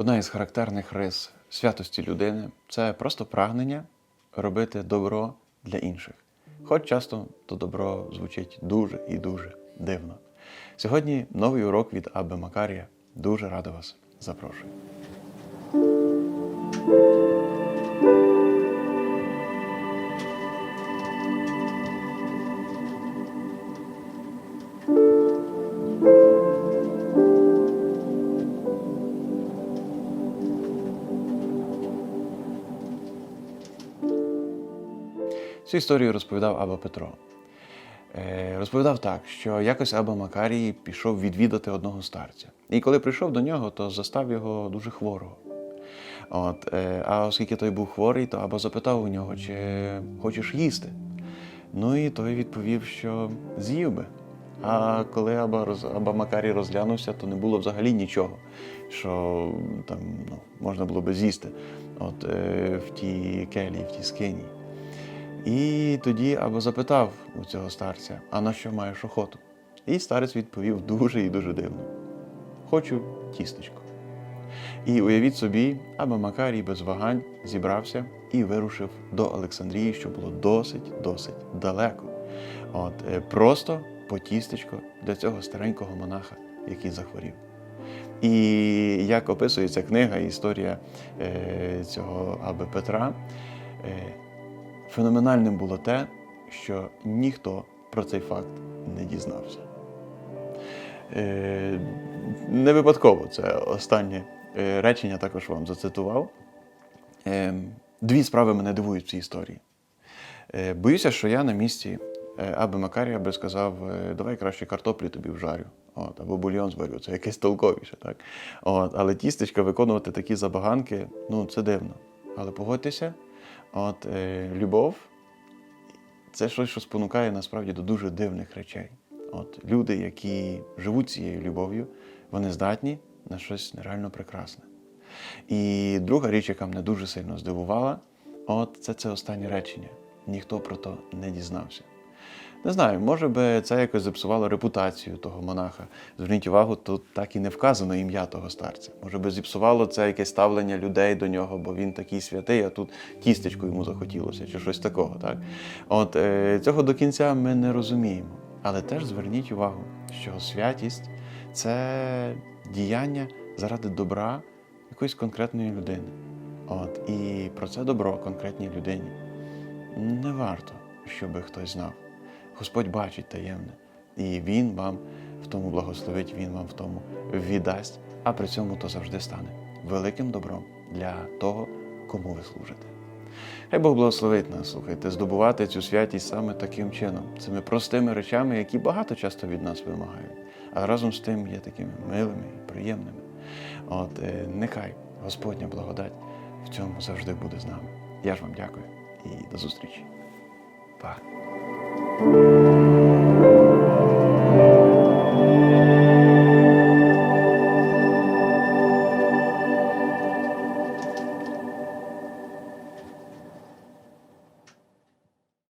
Одна із характерних рис святості людини це просто прагнення робити добро для інших. Хоч часто то добро звучить дуже і дуже дивно. Сьогодні новий урок від Аби Макарія. Дуже радо вас запрошую. Цю історію розповідав Аба Петро. Е, Розповідав так, що якось Аба Макарій пішов відвідати одного старця. І коли прийшов до нього, то застав його дуже хворого. От, е, а оскільки той був хворий, то Аба запитав у нього, чи хочеш їсти. Ну і той відповів, що з'їв би. А коли Аба, Аба Макарій розглянувся, то не було взагалі нічого, що там ну, можна було би з'їсти от, е, в тій келії, в тій скині. І тоді Аба запитав у цього старця, а на що маєш охоту? І старець відповів дуже і дуже дивно: Хочу тістечко. І уявіть собі, Аба Макарій без вагань зібрався і вирушив до Олександрії, що було досить, досить далеко. От е, просто по тістечко для цього старенького монаха, який захворів. І як описується книга, історія е, цього Аби Петра, е, феноменальним було те, що ніхто про цей факт не дізнався. Е, Не випадково це останнє е, речення також вам зацитував. Е, Дві справи мене дивують в цій історії. Боюся, що я на місці Аби Макарія би сказав, давай краще картоплі тобі вжарю. От, або бульйон зварю, це якесь толковіше, так? От, але тістечка виконувати такі забаганки, ну це дивно. Але погодьтеся, от е, любов це щось, що спонукає насправді до дуже дивних речей. От люди, які живуть цією любов'ю, вони здатні на щось нереально прекрасне. І друга річ, яка мене дуже сильно здивувала, от це це останнє речення. Ніхто про то не дізнався. Не знаю, може би це якось зіпсувало репутацію того монаха. Зверніть увагу, тут так і не вказано ім'я того старця. Може би зіпсувало це якесь ставлення людей до нього, бо він такий святий, а тут тістечко йому захотілося, чи щось такого. Так? От е, цього до кінця ми не розуміємо. Але теж зверніть увагу, що святість це діяння заради добра якоїсь конкретної людини. От, і про це добро конкретній людині не варто, щоб хтось знав. Господь бачить таємне, і Він вам в тому благословить, Він вам в тому віддасть, а при цьому то завжди стане великим добром для того, кому ви служите. Хай Бог благословить нас, слухайте, здобувати цю святість саме таким чином, цими простими речами, які багато часто від нас вимагають, а разом з тим є такими милими і приємними. От е, нехай Господня благодать в цьому завжди буде з нами. Я ж вам дякую і до зустрічі. Па! Thank you.